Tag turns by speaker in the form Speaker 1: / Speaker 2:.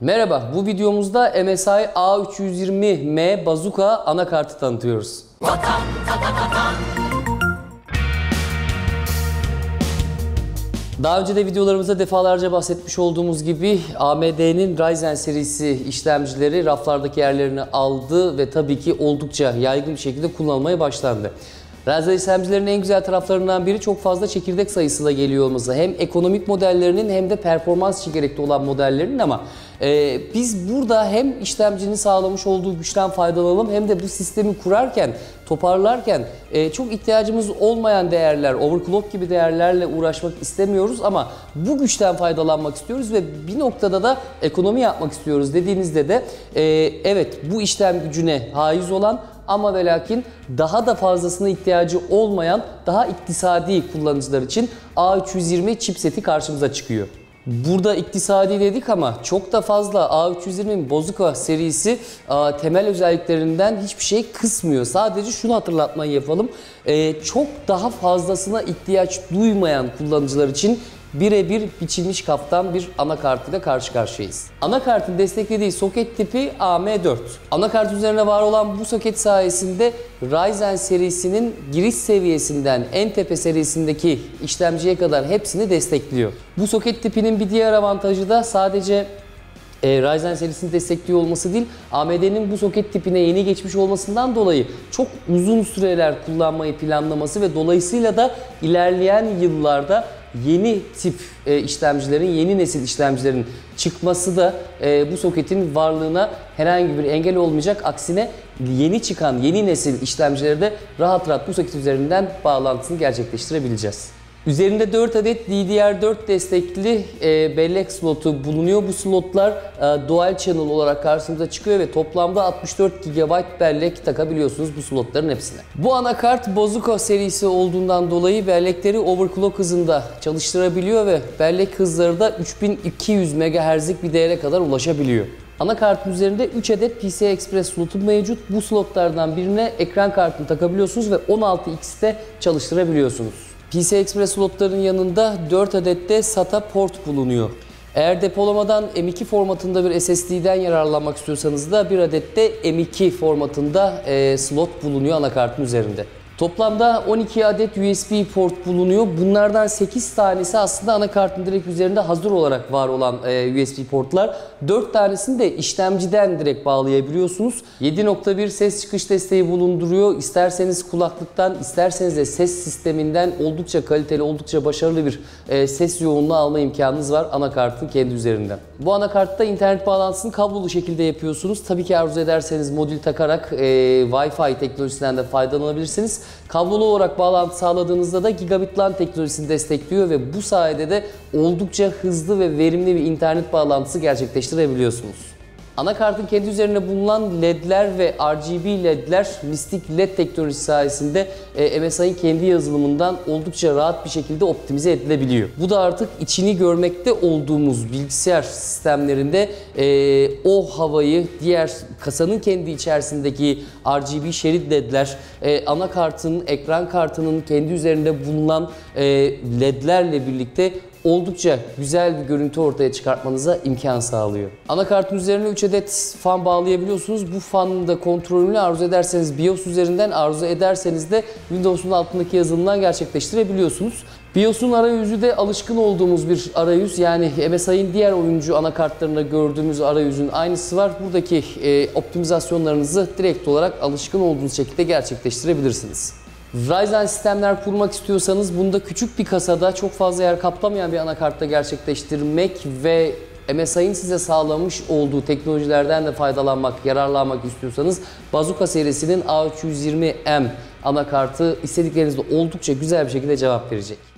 Speaker 1: Merhaba, bu videomuzda MSI A320M Bazooka anakartı tanıtıyoruz. Daha önce de videolarımızda defalarca bahsetmiş olduğumuz gibi AMD'nin Ryzen serisi işlemcileri raflardaki yerlerini aldı ve tabii ki oldukça yaygın bir şekilde kullanılmaya başlandı. Ryzen işlemcilerin en güzel taraflarından biri çok fazla çekirdek sayısıyla geliyor olması. Hem ekonomik modellerinin hem de performans için gerekli olan modellerinin ama e, biz burada hem işlemcinin sağlamış olduğu güçten faydalanalım hem de bu sistemi kurarken, toparlarken e, çok ihtiyacımız olmayan değerler, overclock gibi değerlerle uğraşmak istemiyoruz ama bu güçten faydalanmak istiyoruz ve bir noktada da ekonomi yapmak istiyoruz dediğinizde de e, evet bu işlem gücüne haiz olan ama ve lakin daha da fazlasına ihtiyacı olmayan daha iktisadi kullanıcılar için A320 chipseti karşımıza çıkıyor. Burada iktisadi dedik ama çok da fazla A320'nin Bozuka serisi a, temel özelliklerinden hiçbir şey kısmıyor. Sadece şunu hatırlatmayı yapalım. E, çok daha fazlasına ihtiyaç duymayan kullanıcılar için birebir biçilmiş kaftan bir anakartıyla karşı karşıyayız. Anakartın desteklediği soket tipi AM4. Anakart üzerine var olan bu soket sayesinde Ryzen serisinin giriş seviyesinden en tepe serisindeki işlemciye kadar hepsini destekliyor. Bu soket tipinin bir diğer avantajı da sadece e, Ryzen serisini destekliyor olması değil, AMD'nin bu soket tipine yeni geçmiş olmasından dolayı çok uzun süreler kullanmayı planlaması ve dolayısıyla da ilerleyen yıllarda yeni tip e, işlemcilerin, yeni nesil işlemcilerin çıkması da e, bu soketin varlığına herhangi bir engel olmayacak. Aksine yeni çıkan yeni nesil işlemcileri de rahat rahat bu soket üzerinden bağlantısını gerçekleştirebileceğiz. Üzerinde 4 adet DDR4 destekli e, bellek slotu bulunuyor. Bu slotlar e, dual channel olarak karşımıza çıkıyor ve toplamda 64 GB bellek takabiliyorsunuz bu slotların hepsine. Bu anakart Bozuka serisi olduğundan dolayı bellekleri overclock hızında çalıştırabiliyor ve bellek hızları da 3200 MHz'lik bir değere kadar ulaşabiliyor. Anakartın üzerinde 3 adet PCI Express slotu mevcut. Bu slotlardan birine ekran kartını takabiliyorsunuz ve 16x'te çalıştırabiliyorsunuz. PCI Express slotların yanında 4 adet de SATA port bulunuyor. Eğer depolamadan M2 formatında bir SSD'den yararlanmak istiyorsanız da bir adet de M2 formatında e, slot bulunuyor anakartın üzerinde. Toplamda 12 adet USB port bulunuyor. Bunlardan 8 tanesi aslında anakartın direkt üzerinde hazır olarak var olan e, USB portlar. 4 tanesini de işlemciden direkt bağlayabiliyorsunuz. 7.1 ses çıkış desteği bulunduruyor. İsterseniz kulaklıktan, isterseniz de ses sisteminden oldukça kaliteli, oldukça başarılı bir e, ses yoğunluğu alma imkanınız var anakartın kendi üzerinden. Bu anakartta internet bağlantısını kablolu şekilde yapıyorsunuz. Tabii ki arzu ederseniz modül takarak e, Wi-Fi teknolojisinden de faydalanabilirsiniz. Kablolu olarak bağlantı sağladığınızda da gigabit LAN teknolojisini destekliyor ve bu sayede de oldukça hızlı ve verimli bir internet bağlantısı gerçekleştirebiliyorsunuz. Anakartın kendi üzerine bulunan LED'ler ve RGB LED'ler Mystic LED teknolojisi sayesinde e, MSI'nin kendi yazılımından oldukça rahat bir şekilde optimize edilebiliyor. Bu da artık içini görmekte olduğumuz bilgisayar sistemlerinde e, o havayı diğer kasanın kendi içerisindeki RGB şerit LED'ler, e, anakartın, ekran kartının kendi üzerinde bulunan LED'lerle birlikte oldukça güzel bir görüntü ortaya çıkartmanıza imkan sağlıyor. Anakartın üzerine 3 adet fan bağlayabiliyorsunuz. Bu fanın da kontrolünü arzu ederseniz BIOS üzerinden, arzu ederseniz de Windows'un altındaki yazılımdan gerçekleştirebiliyorsunuz. BIOS'un arayüzü de alışkın olduğumuz bir arayüz. Yani MSI'nin diğer oyuncu anakartlarında gördüğümüz arayüzün aynısı var. Buradaki e, optimizasyonlarınızı direkt olarak alışkın olduğunuz şekilde gerçekleştirebilirsiniz. Ryzen sistemler kurmak istiyorsanız bunda küçük bir kasada çok fazla yer kaplamayan bir anakartta gerçekleştirmek ve MSI'nin size sağlamış olduğu teknolojilerden de faydalanmak, yararlanmak istiyorsanız Bazooka serisinin A320M anakartı istediklerinizde oldukça güzel bir şekilde cevap verecek.